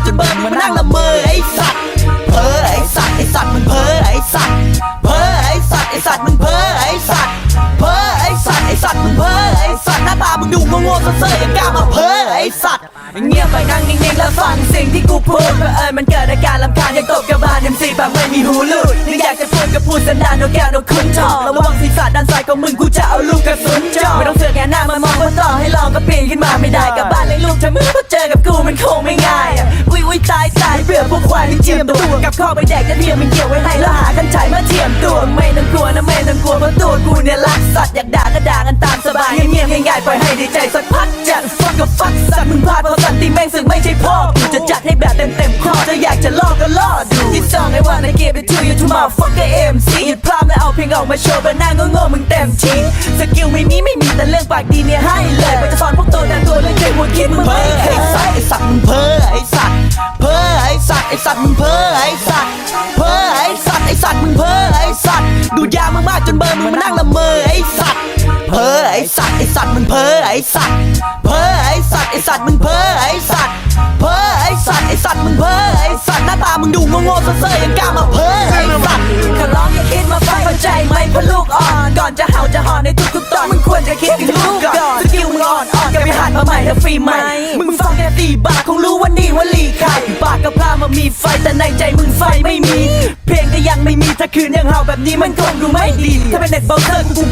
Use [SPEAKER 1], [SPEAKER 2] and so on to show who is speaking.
[SPEAKER 1] มากจนเบอร์มึงมานั่งละเมอไอ้สัตว์เพ้อไอ้สัตว์ไอ้สัตว์มึงเพ้อไอ้สัตว์เพ้อไอ้สัตว์ไอ้สัตว์มึงเพ้อไอ้สัตว์เพ้อไอ้สัตว์ไอ้สัตว์มึงเพ้อไอ้สัตว์หน้าตามึงดูโง่ๆเซ่อๆยังกล้ามาเพ้อไอ้สัตว์
[SPEAKER 2] เงียบไปนั่งนิ่งๆแล้วฟังสิ่งที่กูพูดเผอิญมันเกิดอาการลำคาญยังตกกระบาลเอ็มซีแบบไม่มีหูลูดนี่อยากจะพูดก็พูดสันดานโนแก้วโนคุ้นทองระวังศีรษะด้านซ้ายของมึงกูจะเอาลูกกระสุนจ่อไม่ต้องเสือกแกหน้ามามองว่าต่อให้ลองก็ปีนขึ้นมาไม่ได้กลับบ้านเลยลูกถ้ามึงก็เจอกับกูมันคง พวกควายที่เจียมตัวกับข้อไปแดกจะเทียมมันเกี่ยวไว้ให้แล้วหากันฉายมาเทียมตัวไม่ต้องกลัวนะไม่ต้องกลัวเพราะตัวกูเนี่ยรักสัตว์อยากด่าก็ด่ากันตามสบายเงียบๆง่ายๆปล่อยให้ดีใจสักพักจะฟักก็ฟักสัตว์มึงพลาดเพราะสัตว์ตีแม่งสึกไม่ใช่พ่อกูจะจัดให้แบบเต็มๆข้อจะอยากจะลอกก็ลอกดูที่สองไอ้วันไอ้เกมไปทูยูทูมาฟักก็เอ็มซีหยุดพลาดแล้วเอาเพลงออกมาโชว์แบบหน้าโง่ๆมึงเต็มทีสกิลไม่มีไม่มีแต่เรื่องปากดีเนี่ยให้เลยไปจะสอนพวกตัวแต่ตัวเรื่องเคยหัวคิดมึงไม่เค
[SPEAKER 1] ไอ้
[SPEAKER 2] ย
[SPEAKER 1] สัตว์ไอ้สัตว์มึงเพ้อไอ้สัตว์เพ้อ ไอสัตว์มึงเพ้อไอสัตว์เพ้อไอสัตว์ไอสัตว์มึงเพ้อไอสัตว์ดูยามึงมากจนเบอร์มึงมานั่งละเมอไอสัตว์เพ้อไอสัตว์ไอสัตว์มึงเพ้อไอสัตว์เพ้อไอสัตว์ไอสัตว์มึงเพ้อไอสัตว์เพ้อไอสัตว์ไอสัตว์มึงเพ้อไอสัตว์หน้าตามึงดูโง่ๆเซ่อๆยังกล้ามาเพ้อไอสัตว์
[SPEAKER 2] ขอร้องอย่าคิดมาฟังเข้าใจไหมเพราะลูกอ่อนก่อนจะเห่าจะหอนในทุกๆตอนมึงควรจะคิดถึงลูกก่อนสกิลมึงอ่อนอ่อนก็ไปหัดมาใหม่ถ้าฟรีใหม่มึงฟังแค่ตีบาทคงรู้ว่านี่ว่าลีใครปากกับพลามามีไฟ แต่ในใจมึงไฟไม่มี เพลงก็ยังไม่มีถ้าคืนยังเห่าแบบนี้มันคงดูไม่ดี ถ้าเป็นเด็กเบาเตอร์กู